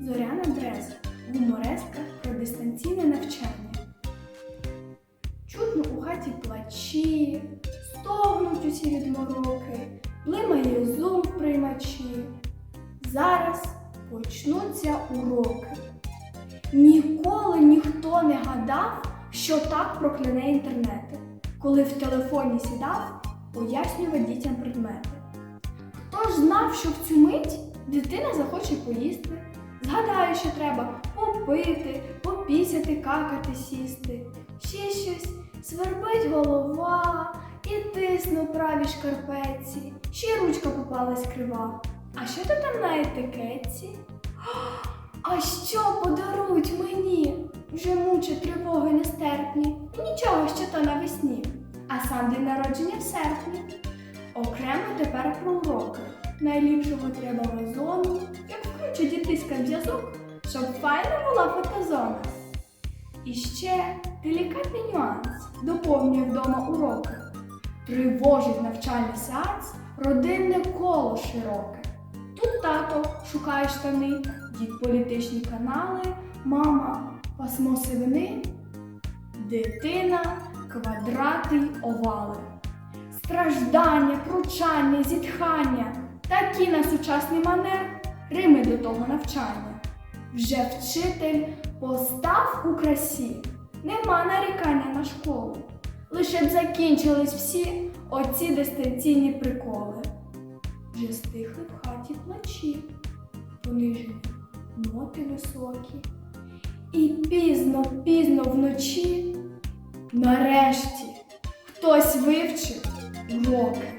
Зоряна Дреза, гумореска про дистанційне навчання. Чутно у хаті плачі, стогнуть усі від мороки, блимає зум в приймачі. Зараз почнуться уроки. Ніколи ніхто не гадав, що так прокляне інтернети, коли в телефоні сідав пояснювати дітям предмети. Хто ж знав, що в цю мить дитина захоче поїсти, згадає, що треба попити, попісяти, какати, сісти. Ще щось свербить голова і тисне у правій шкарпетці, ще ручка попалась крива. А що то там на етикетці? А що мені? Вже тривоги нестерпні. Нічого, що то навесні. А сам день народження в серпні. Окремо тепер про уроки. Найліпшого треба вазону, як включить дітиська зв'язок, щоб файна була фотозона. І ще делікатний нюанс доповнює вдома уроки. Тривожить навчальний сеанс, родинне коло широке. Тут тато шукає штани, дід політичні канали, мама пасмо сивини, дитина квадрати й овали. Страждання, пручання, зітхання, такі на сучасний манер, Рими до того навчання. Вже вчитель постав у красі, нема нарікання на школу. Лише б закінчились всі оці дистанційні приколи. Вже стихли в хаті плачі, понижені ноти високі. І пізно, пізно вночі, нарешті, хтось вивчив уроки.